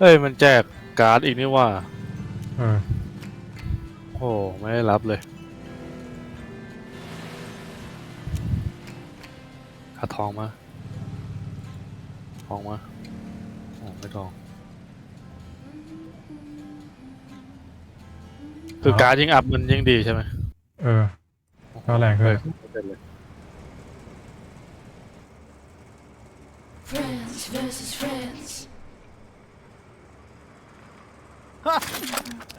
เอ้ยมันแจกการ์ดอีกนี่ว่าเออโอ้โหไม่ได้รับเลยขาทองมา ทองมาโอ้ไม่ทอง คือการ์ดยิ่งอัพมันยิ่งดีใช่ไหมเออ ก็แรงขึ้นเออไม่เป็นเลย Friends versus friends.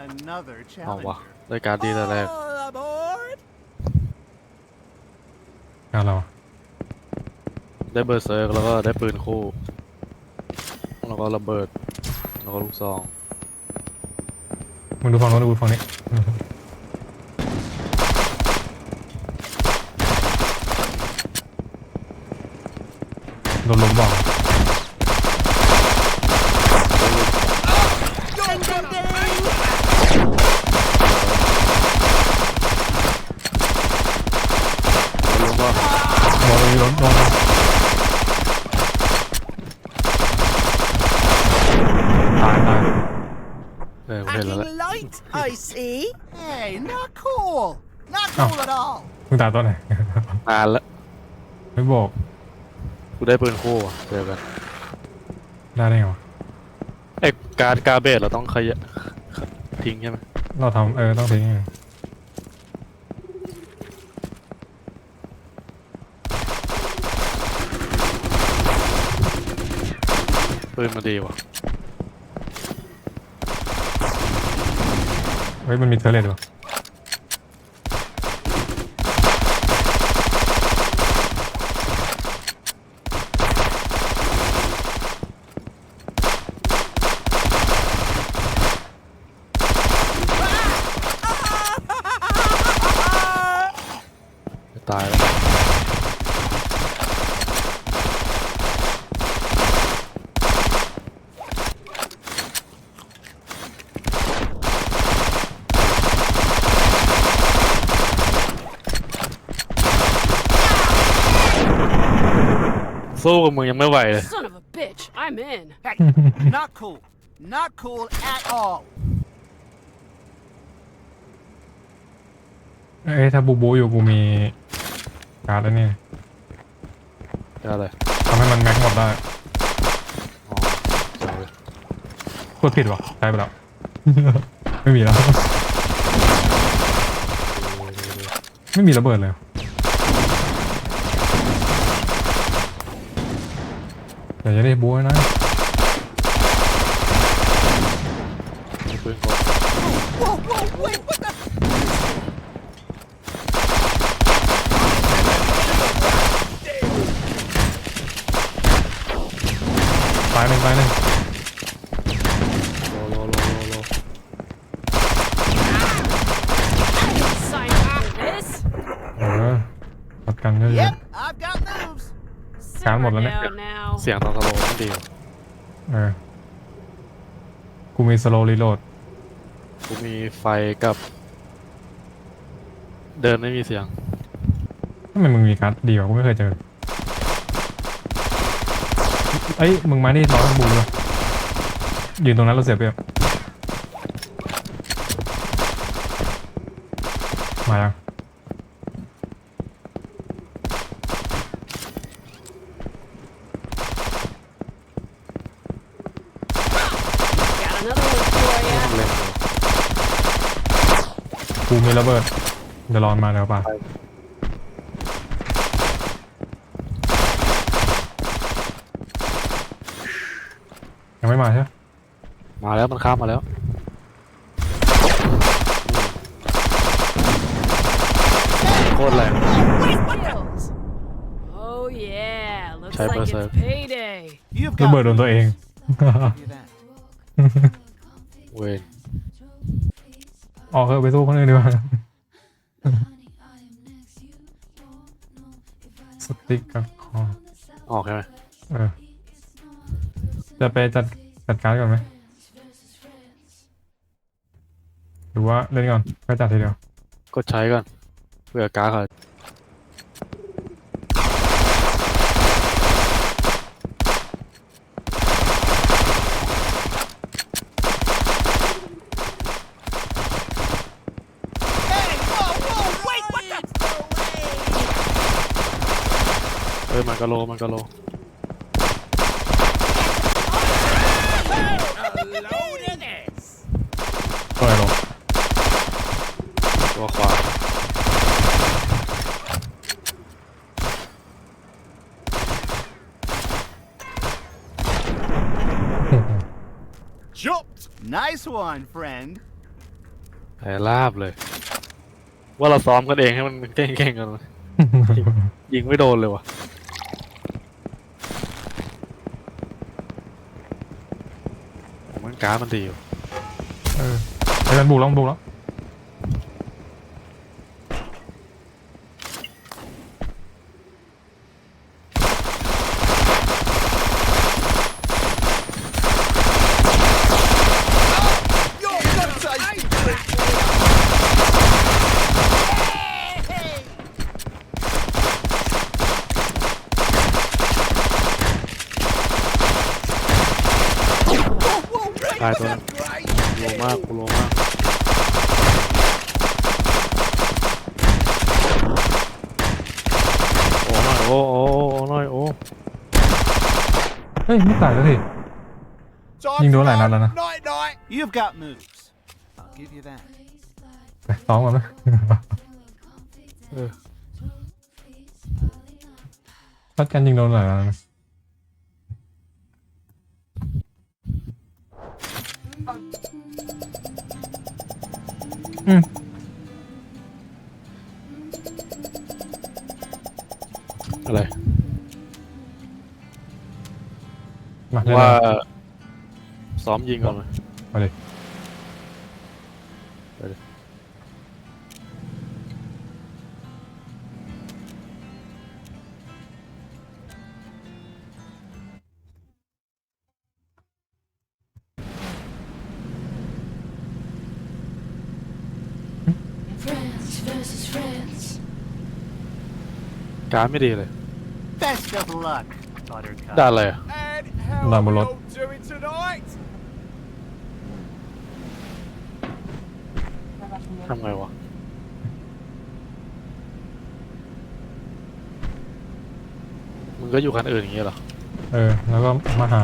Another เอาวะ challenger. ได้การ์ดดีแต่แรก All aboard! งานเราได้เบอร์เซิร์กแล้วก็ได้ปืนคู่ แล้วก็ระเบิด แล้วก็ลูกซอง มึงดูฝั่งโน้นดูฝั่งนี้โดนลมบอก Ding, ding, ding! แล้วก็ บอกเลยลมลมตายตาย เออผมเห็นแล้วแหละ Acting light, I see. Hey, not cool! Not Oh. cool at all! มึงตายตอนไหน นานแล้วไม่บอกกูได้ปืนคู่อะเจอกันได้ได้ไงวะไอ้การ์ดกาเบตเราต้องขยะทิ้งใช่ไหมเราทำเออต้องทิ้งไงปืนมันดีว่ะ เฮ้ยมันมีเทเลตวะจะตายแล้ว สู้กับมึงยังไม่ไหวเลย Son of a bitch, I'm in. Hey, not cool. Not cool at all. เอ้ยถ้าบูบูอยู่กูมีการ์ดแล้วนี่จะอะไรทำให้มันแม็กหมดได้อ๋อเจอเลยพูดผิดวะใช้ไปแล้ว ไม่มีแล้ว ไม่มีระเบิดเลย แต่จะได้บัวนะ มีปืนกล Whoa, whoa, wait, what the? ตายหนึ่งตายหนึ่ง โลโลโลโลโล Sign up for this. เออปัดกันเยอะ Yep, I've got moves. Cán một Simmer lần đấy. down now. เสียงตอนสโลว์มันดีว่ะๆเออ กูมีสโลรีโหลด กูมีไฟกับ เดินไม่มีเสียง ทำไมมึงมีการ์ดดีกว่ากูไม่เคยเจอ เอ้ย มึงมานี่รอทั้งบูเลยยืนตรงนั้นเราเสียเปรียบมายัง Got another one for ya. เล่นเลย กู มีระเบิดเดี๋ยวรอนมาเดี๋ยวป่ะไปยังไม่มาใช่ไหมมาแล้วมันข้ามมาแล้วโคตรแรง Skills. Oh yeah, looks Type like us it's out. payday. You've ระ got เบิดโดนตัวเอง do that. เว้ย ออกเถอะไปสู้คนอื่นดีกว่าสติ๊กกับคอออกใช่ไหมเออจะไปจัดจัดการดก่อนไหมหรือว่าเล่นก่อนก็จัดทีเดียว กดใช้ก่อนเผื่อการ์ดเขา เฮ้ย มันกะโลมันกะโลตัวอะไรลงตัวขวา Chopped. Nice one, friend. แผลลาบเลย ว่าเราซ้อมกันเองให้มันเก่งๆกันวะยิงไม่โดนเลยวะผมมัน การ์ดมันดีอยู่เออไอ้มันบุกแล้วบุกแล้ว ตายตัวนั้น โลมากกูโลมากโอ้หน่อยโอ้โอ้โอ้หน่อยโอ้เฮ้ยไม่ตายแล้วสิ Time Nhưng to đứa này go. là- là- là- Night night. You've got moves. I'll give you that. ไปซ้อมกันไหม เออช็อตกันยิงโดนหน่อยนะ อืมอะไรมาเล่นว่าเลยซ้อมยิงก่อนไหมมาเลยไปดิ France การดไม่ดีเลย Best of luck, Buttercup. ด้านอะไรอะ And how Là một are we lột. all doing tonight? ทำไงวะ มึงก็อยู่คันอื่นอย่างเงี้ยเหรอ เออ แล้วก็มาหา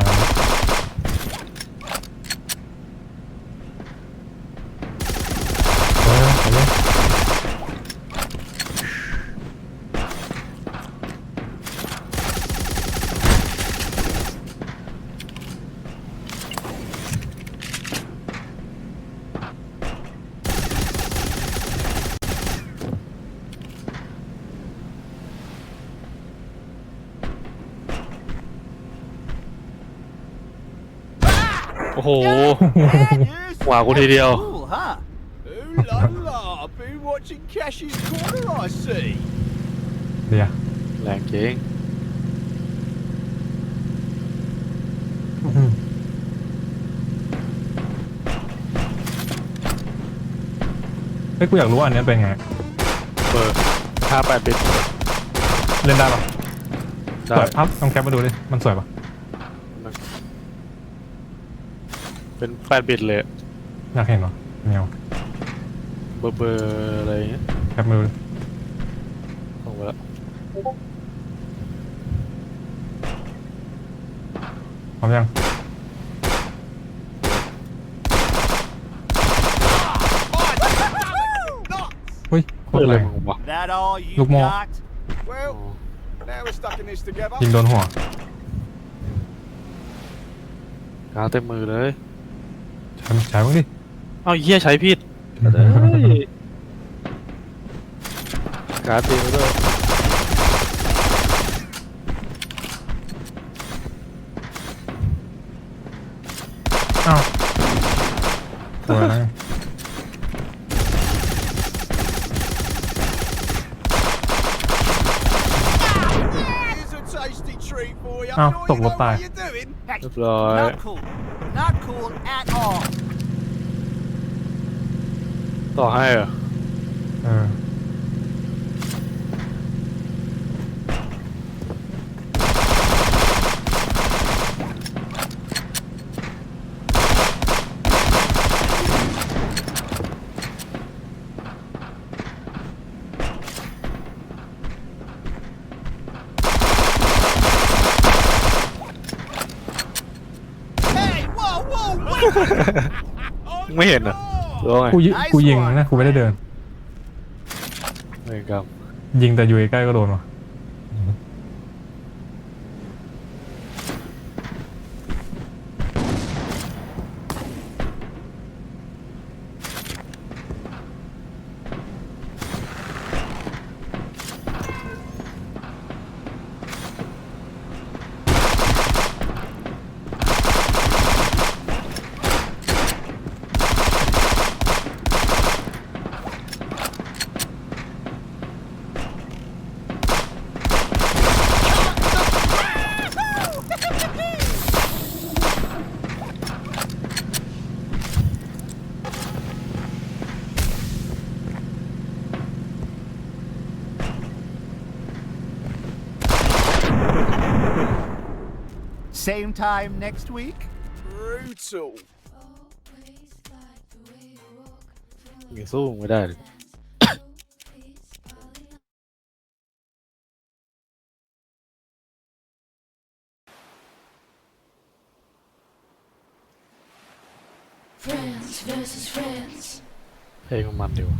เออไปเลย โอ้โห That is Wow, what did he do? cool, huh? Ooh la la, been watching Cash's Corner, I see. เดี๋ยวแรงเก่งอื้อหือเฮ้ยกูอยากรู้ว่าอันเนี้ยเป็นไง เบอร์ห้าแปดบิตเล่นได้ปะได้สวยอัพลองแคปมาดูดิ มันสวยปะเป็นแปดบิตเลย อยากเห็นปะเนียวเบอร์เบอร์อะไรอย่างเงี้ยแคปมาดูดิส่งไปแล้วพร้อมยัง เฮ้ยโคเพื่ตอรอะไรแรงมึงวะ That all you Look more. got? อ๋อ Well, now we're stuck in this together. ยิงโดนหัว การดเต็มมือเลย ใช้ใช้บ้างดิ เอ้าเหี้ยใช้ผิดเอ้ยการดเต็มไปด้วยอ้าวสวยแล้วไง Here's a tasty treat for you. Oh, Sure tốc you độ know tài. what you're doing. เรียบร้อย Not cool. Not cool at all. ต่อให้เหรออไม่เห็นเหรอ หรือว่าไงกูยิกูยิงนะกูไม่ได้เดินเวรกรรมยิงแต่อยู่ใกล้ๆก็โดนว่ะ Same time next week? Brutal. Always like the way you walk. ยังสู้ไม่ได้เลย Peace falling on Friends versus friends. เพลงมันดีว่ะ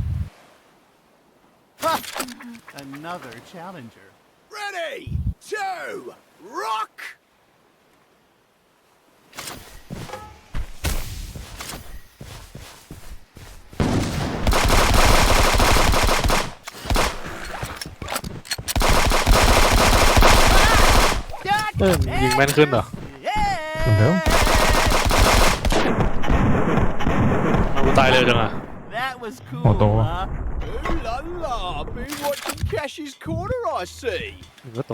Another challenger. Ready, two, rock! ออยิงแม่นขึ้นเหรอเหมือนเดิมเอากูตายเร็วจังอะ That was cool, Moto. huh? Ooh la la, been watching Cash's Corner, I see. มันก็โต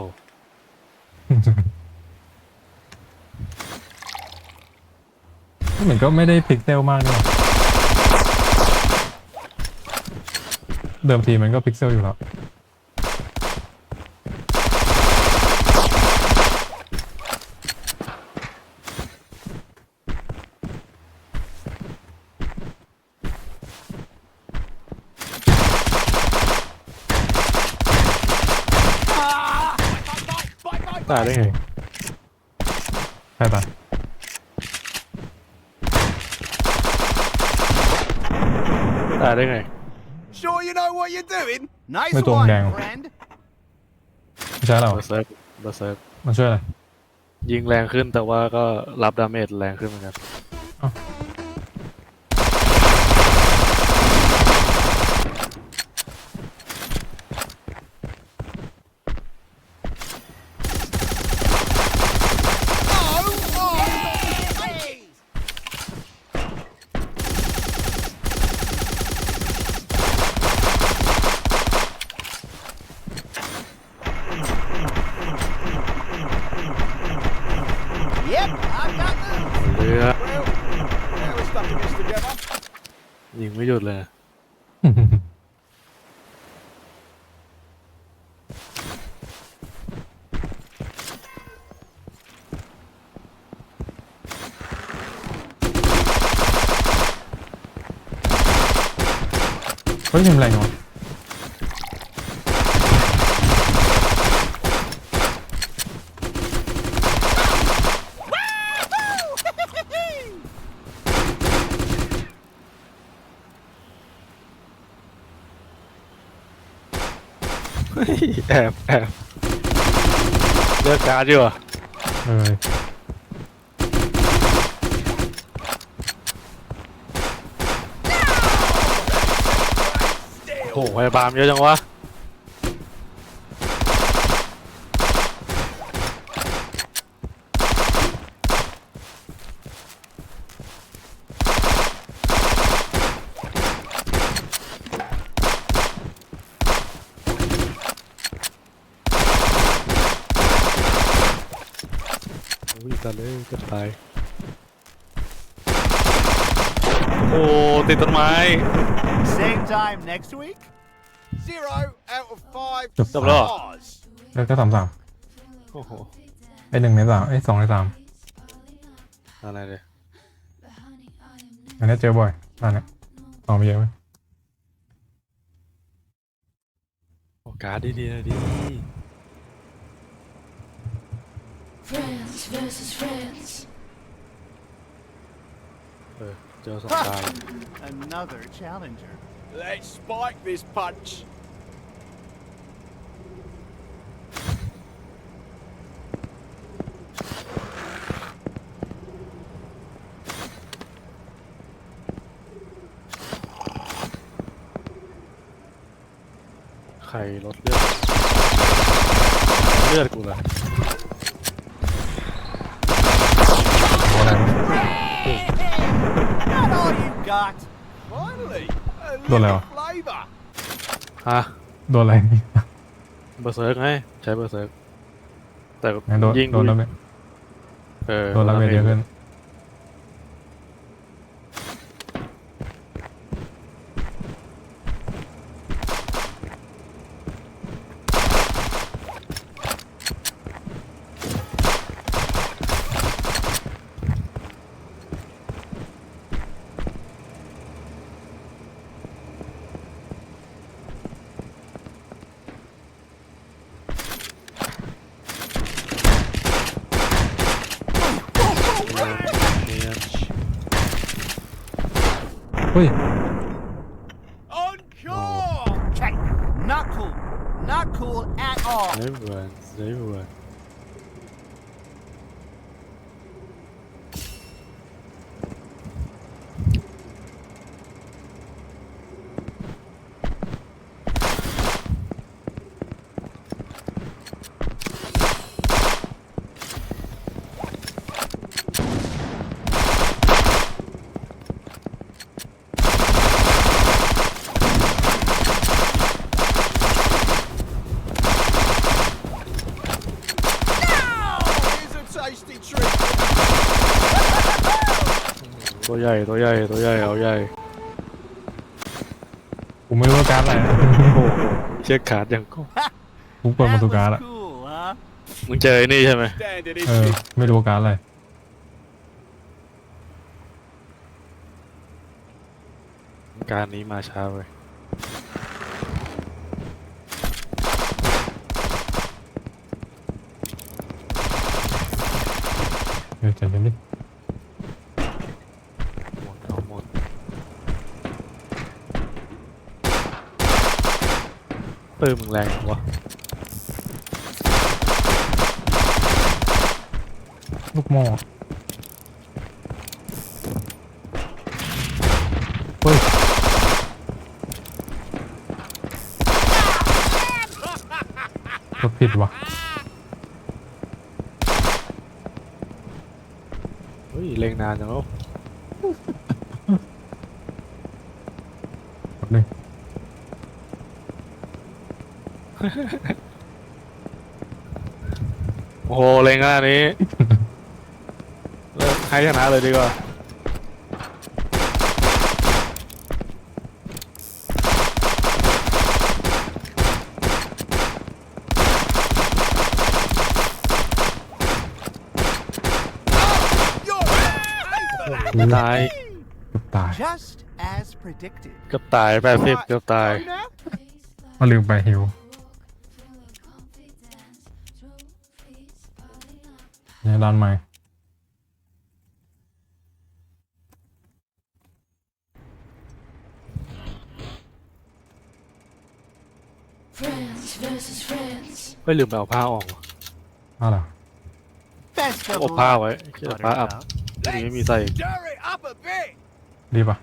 เหมือนก็ไม่ได้พิกเซลมากนี่หว่าเดิมทีมันก็พิกเซลอยู่แล้ว ตายได้ไงใช่ปะตายได้ไง Sure you know what you're doing? Nice Mới tuần one, đèn. friend. ไม่ใช่เราเบอร์เซิร์ฟเบอร์เซิร์ฟมันช่วยอะไรยิงแรงขึ้นแต่ว่าก็รับดาเมจแรงขึ้นเหมือนกัน Yep, I've got this. เรือ Well, now we're stuck in this together. ยิงไม่หยุดเลย เฮ้ยทำอะไรเนาะ เฮ้ยแอบแอบเลือกการ์ดอยู่อะเออโอ้โหพยาบาลเยอะจังวะ อุ้ยตายเลยจะ ตาย โอ้ติดต้นไม้ Same time next week? Zero out of five Chụp tao lo. stars. แล้วก็สามสามโอ้โหไอหนึ่งในสามไอสองในสามอะไรเลยอันนี้เจอบ่อยอันเนี้ยเอามาเยอะไหมโอ้การ์ดดีๆหนะดี Friends versus friends. เออเจอสองตา Another challenger. Let's spike this punch. ใครลดเลือดเลือดกูเลย got. Finally, a Đồ little nào? flavour. ฮะโดนอะไรนี่ เบอร์เซิร์กไงใช้เบอร์เซิร์กแต่ไหนโดนยิงโดนแล้วไหมเออโดนแล้วเวทเยอะขึ้นเนียน เฮ้ย Encore! Check. Not cool. Not cool at all. ไม่เหมือนไม่เหมือน Here's a tasty treat. ตัวให ญ่ตัวใหญ่ตัวใหญ่เอาใหญ่กูไม่รู้ว่าการดอะไรนะโอ้โหเช็คขาดอย่างก็กูเปิดมา That ตูการด was อะ cool, huh? มึงเจอไอ้นี่ใช่ไหม Standard เออ issue. ไม่รู้ว่าการดอะไร การนี้มาช้าเว้ยเดี๋ยวใจเย็นดิ หมดเอาหมด ปืนมึงแรงวะลูกหม้อเฮ้ยกดผิดว่ะเฮ้ยเล็งนานจังวะ กดหนึ่ง โอ้โหเล็งขนาดนี้เริ่มให้ชนะเลยดีกว่า ตายเกือบตาย Just as predicted. เกือบตายแปดสิบเกือบตาย Go now? Waste มาลืมไปหิว เนี่ยด้านใหม่ Friends versus friends. ไม่ลืมไปเอาผ้าออกว่ะอะไร Best อบ of ผ้า luck. ไว้เชื่อผ้าอับ Buttercup. นี่ไม่มี Let's ใส่ stir it up a bit. รีบอะ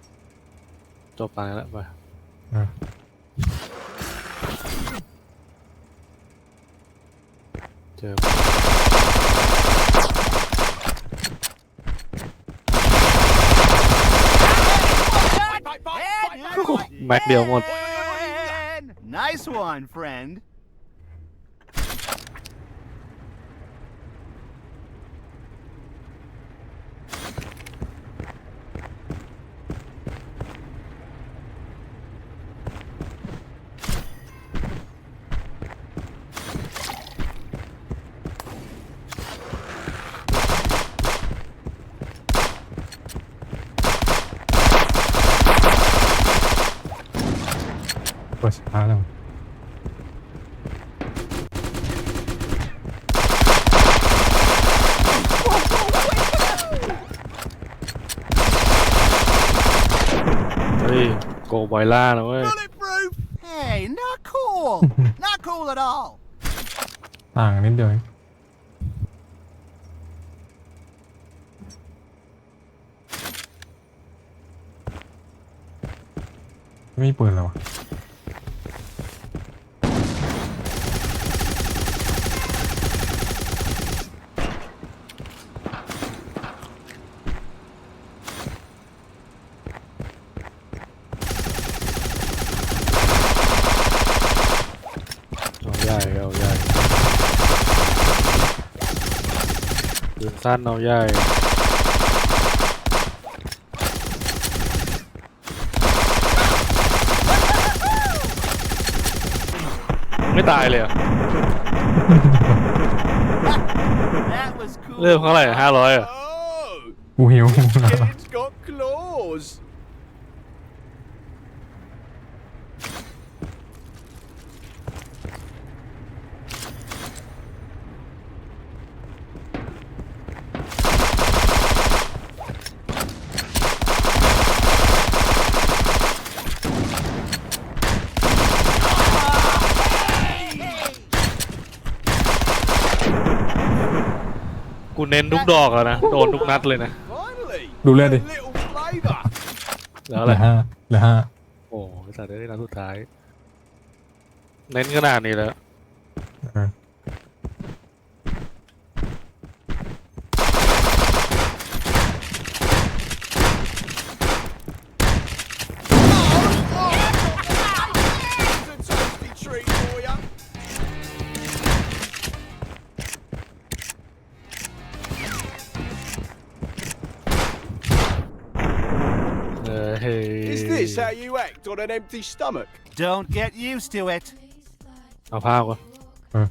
จบไปแล้วไปเออเจอ แม็กเดียวหมด And nice one, friend. าแล้วบอยล่านะเว้ย Bulletproof! Hey, not cool. not cool at all. ต่างกันนิดเดียวเองไม่มีปืนแล้ววะ เอาใหญ่เอาใหญ่ปืน สั้นเอาใหญ่ไม่ตายเลยเหรอะ That was cool. เริ่มเท่าไหร่ห้าร้อยอะ Oh! กูหิว It's got claws! กู เน้นทุกดอกแล้วนะ โดนทุกนัดเลยนะ Finally! ดูเลือดดิ A little flavour! แล้วเหอะไรลือห้าเหลือห้าโอ้ยสัตว์ได้นัดสุดท้าย เน้นขนาดนี้แล้ว เออ you act on an empty stomach? Don't get used to it. เอาผ้าก่อน เออ